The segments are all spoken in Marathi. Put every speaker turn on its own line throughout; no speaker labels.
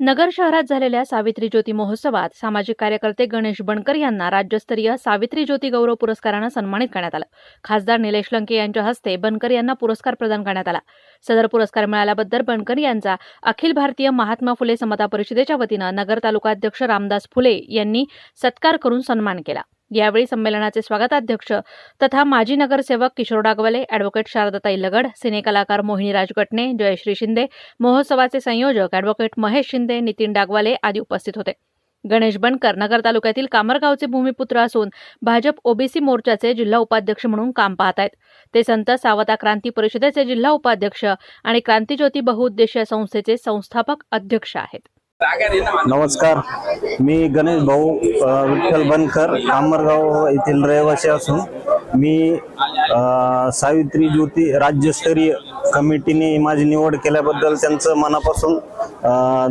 नगर शहरात झालेल्या सावित्री ज्योती महोत्सवात सामाजिक कार्यकर्ते गणेश बनकर यांना राज्यस्तरीय सावित्री ज्योती गौरव पुरस्कारानं सन्मानित करण्यात आलं. खासदार निलेश लंके यांच्या हस्ते बनकर यांना पुरस्कार प्रदान करण्यात आला. सदर पुरस्कार मिळाल्याबद्दल बनकर यांचा अखिल भारतीय महात्मा फुले समता परिषदेच्या वतीनं नगर तालुकाध्यक्ष रामदास फुले यांनी सत्कार करून सन्मान केला. यावेळी संमेलनाचे स्वागताध्यक्ष तथा माजी नगरसेवक किशोर डागवाले अॅडव्होकेट शारदाताई लगड सिनेकलाकार मोहिनी राजगटणे जयश्री शिंदे महोत्सवाचे संयोजक अॅडव्होकेट महेश शिंदे नितीन डागवाले आदी उपस्थित होते. गणेश बनकर नगर तालुक्यातील कामरगावचे भूमिपुत्र असून भाजप ओबीसी मोर्चाचे जिल्हा उपाध्यक्ष म्हणून काम पाहत आहेत ते संत सावता क्रांती परिषदेचे जिल्हा उपाध्यक्ष आणि क्रांतीज्योती बहुउद्देशीय संस्थेचे संस्थापक अध्यक्ष आहेत.
नमस्कार. मी गणेश भाऊ विठ्ठल बनकर कामरगाव येथील रहिवासी असून मी सावित्री ज्योती राज्यस्तरीय कमिटीने माझी निवड केल्याबद्दल त्यांचं मनापासून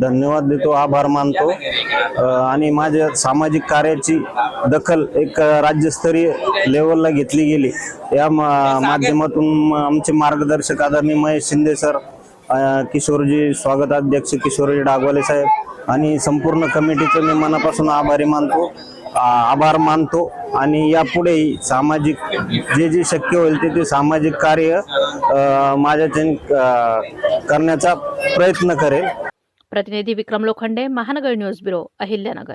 धन्यवाद देतो आभार मानतो. आणि माझ्या सामाजिक कार्याची दखल एक राज्यस्तरीय लेवलला घेतली गेली. या माध्यमातून आमचे मार्गदर्शक आदरणीय महेश शिंदे सर किशोरजी स्वागताध्यक्ष किशोरजी डागवाले साहेब. आणि संपूर्ण कमिटीचं मी मनापासून आभारी मानतो. आभार मानतो. आणि यापुढेही सामाजिक जे जे शक्य होईल ते ते सामाजिक कार्य माझ्या करण्याचा प्रयत्न करेल.
प्रतिनिधी विक्रम लोखंडे महानगर न्यूज ब्युरो अहिल्यानगर.